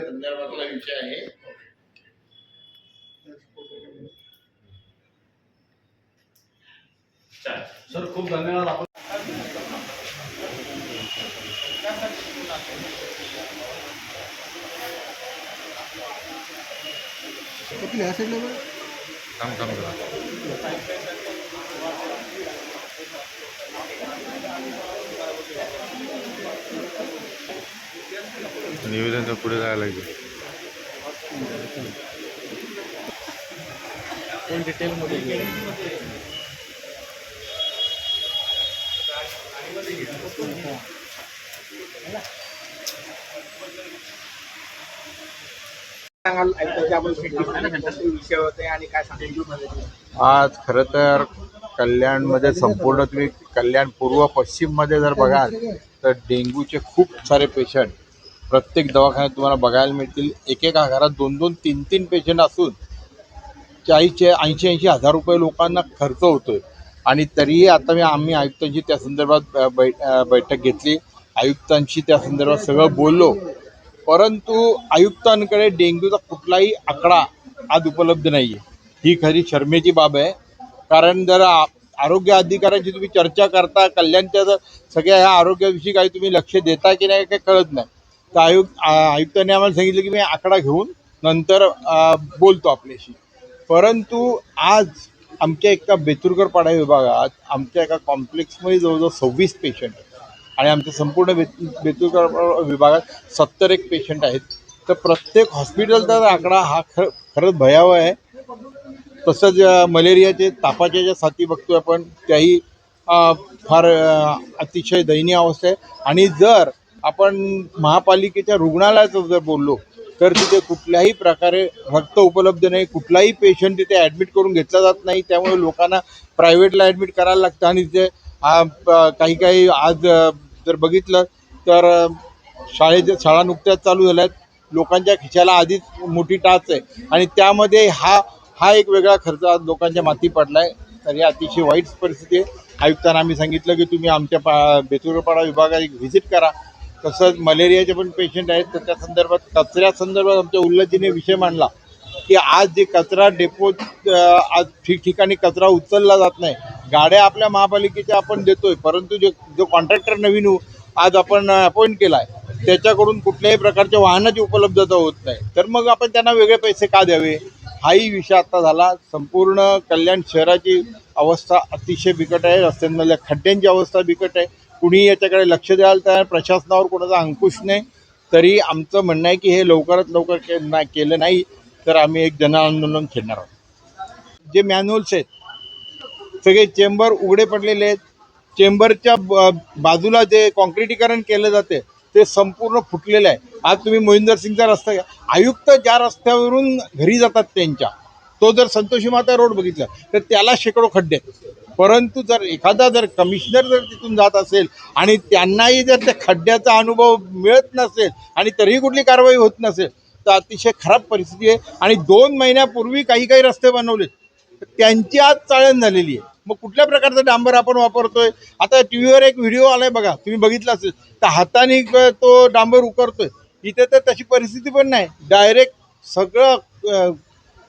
संदर्भातला विषय आहे. सर खूप धन्यवाद. आपण काम काम करा निवेदन तर पुढे जायला लागेल. आज खरं तर कल्याणमध्ये संपूर्ण तुम्ही कल्याण पूर्व पश्चिममध्ये जर बघाल तर डेंग्यूचे खूप सारे पेशंट प्रत्येक दवाखान्यात तुम्हाला बघायला मिळतील. एकेका घरात दोन दोन तीन तीन पेशंट असून चाळीसचे ऐंशी ऐंशी हजार रुपये लोकांना खर्च होतोय. आणि तरीही आता मी आम्ही आयुक्तांशी त्या संदर्भात बै बैठक घेतली. आयुक्तांशी त्या संदर्भात सगळं बोललो. परंतु आयुक्तांकडे डेंग्यूचा कुठलाही आकडा आज उपलब्ध नाही आहे ही खरी शर्मेची बाब आहे. कारण जर आ- आरोग्य अधिकाऱ्यांची तुम्ही चर्चा करता कल्याणच्या जर सगळ्या ह्या आरोग्याविषयी काही तुम्ही लक्ष देता की नाही काही कळत नाही. तर आयुक्त आयुक्तांनी आम्हाला सांगितलं की मी आकडा घेऊन नंतर बोलतो आपल्याशी. परंतु आज आमच्या एका बेतुरकर पाडा विभागात आमच्या एका कॉम्प्लेक्समध्ये जवळजवळ सव्वीस पेशंट आहेत. आणि आमच्या संपूर्ण बेत बेतुरकर विभागात सत्तर एक पेशंट आहेत. तर प्रत्येक हॉस्पिटलचा आकडा हा खर खरंच भयावह आहे. तसंच मलेरियाचे तापाच्या ज्या साथी बघतोय आपण त्याही फार अतिशय दयनीय अवस्था आहे. आणि जर आपण महापालिकेच्या रुग्णालयाचं जर बोललो तर तिथे कुठल्याही प्रकारे रक्त उपलब्ध नाही कुठलाही पेशंट तिथे ॲडमिट करून घेतला जात नाही. त्यामुळे लोकांना प्रायव्हेटला ॲडमिट करायला लागतं आणि तिथे काही काही आज जर बघितलं तर शाळेच्या शाळा नुकत्याच चालू झाल्या आहेत लोकांच्या खिशाला आधीच मोठी टाच आहे. आणि त्यामध्ये हा हा एक वेगळा खर्च आज लोकांच्या माती पडला आहे तर ही अतिशय वाईट परिस्थिती आहे. आयुक्तांना आम्ही सांगितलं की तुम्ही आमच्या पा बेतुरपाडा विभागात एक व्हिजिट करा. तसंच मलेरियाचे पण पेशंट आहेत. तर त्या संदर्भात कचऱ्या संदर्भात आमच्या उल्लतीने विषय मांडला की आज जे कचरा डेपो आज ठिकठिकाणी कचरा उचलला जात नाही. गाड्या आपल्या महापालिकेच्या आपण देतोय परंतु जे जो कॉन्ट्रॅक्टर नवीन आज आपण अपॉइंट केला आहे त्याच्याकडून कुठल्याही प्रकारच्या वाहनाची उपलब्धता होत नाही. तर मग आपण त्यांना वेगळे पैसे का द्यावे? हाही विषय आता झाला. संपूर्ण कल्याण शहराची अवस्था अतिशय बिकट आहे. रस्त्यांमधल्या खड्ड्यांची अवस्था बिकट आहे. कुणी याच्याकडे लक्ष द्याल तर प्रशासनावर कोणाचा अंकुश नाही. तरी आमचं म्हणणं आहे की हे लवकरात लवकर के ना केलं नाही तर आम्ही एक जनआंदोलन खेळणार आहोत. जे मॅन्युअल्स आहेत सगळे चेंबर उघडे पडलेले आहेत. चेंबरच्या बाजूला जे कॉन्क्रिटीकरण केलं जाते ते संपूर्ण फुटलेलं आहे. आज तुम्ही मोहिंदर सिंगचा रस्ता घ्या. आयुक्त ज्या रस्त्यावरून घरी जातात त्यांच्या तो जर संतोषी माता रोड बघितला तर त्याला शेकडो खड्डे परंतु जर एखादा जर कमिशनर जर तिथून जात असेल आणि त्यांनाही जर त्या खड्ड्याचा अनुभव मिळत नसेल आणि तरीही कुठली कारवाई होत नसेल तर अतिशय खराब परिस्थिती आहे. आणि दोन महिन्यापूर्वी काही काही रस्ते बनवले त्यांची आज चाळण झालेली आहे. मग कुठल्या प्रकारचं डांबर आपण वापरतोय? आता टी व्हीवर एक व्हिडिओ आलाय बघा तुम्ही बघितला असेल तर हाताने क- तो डांबर उकरतोय. इथे तर तशी परिस्थिती पण नाही. डायरेक्ट सगळं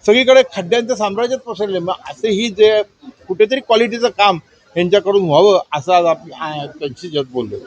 सगळीकडे खड्ड्यांचं साम्राज्यच पसरले. मग असे ही जे कुठेतरी क्वालिटीचं काम यांच्याकडून व्हावं असं आज आपण आ- त्यांची जग बोललो